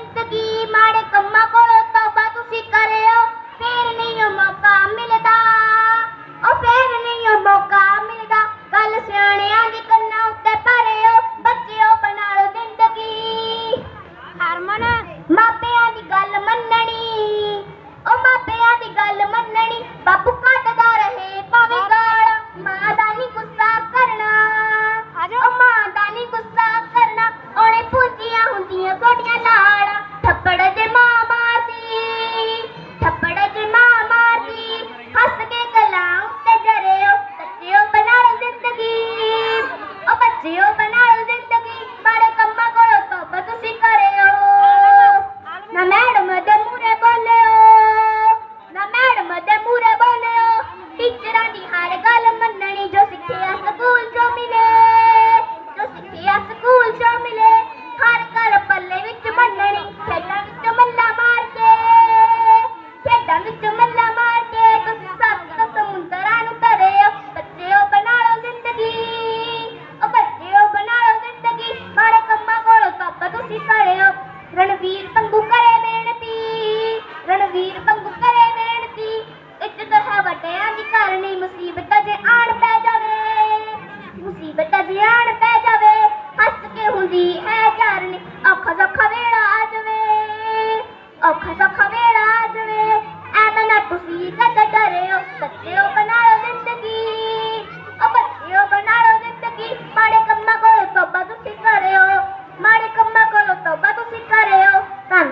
ਜ਼ਿੰਦਗੀ ਮਾੜੇ ਕੰਮਾਂ ਕੋਲੋਂ ਤੋਬਾ ਤੁਸੀਂ ਕਰਿਓ ਫੇਰ ਨਹੀਂ ਉਹ ਮੌਕਾ ਮਿਲਦਾ। ਉਹ ਫੇਰ ਨਹੀਂ ਉਹ ਮੌਕਾ ਮਿਲਦਾ। ਗੱਲ ਸਿਆਣਿਆਂ ਦੀ ਕੰਨਾਂ ਉੱਤੇ ਭਰਿਓ ਬੱਚਿਓ ਬਣਾ ਲਓ ਜ਼ਿੰਦਗੀ। ਹਰਮਨ। ਮਾਪਿਆਂ ਦੀ ਗੱਲ ਮੰਨਣੀ ਉਹ ਮਾਪਿਆਂ ਦੀ ਗੱਲ ਮੰਨਣੀ ਬਾਪੂ ਕੱਟਦਾ ਰਹੇ ਭਾਵੇਂ ਗਾਲ ਮਾਂ ਦਾ ਨਹੀਂ ਗੁੱਸਾ ਕਰਨਾ। ਆਜੋ ਉਹ ਮਾਂ ਦਾ ਨਹੀਂ ਗੁੱਸਾ ਕਰਨਾ ਉਹਨੇ ਪੂਜੀਆਂ ਹੁੰਦੀਆਂ ਛੋਟੀਆਂ ਨਾਲ। ਸੀ ਘੜਿਓ ਰਣਵੀਰ ਪੰਗੂ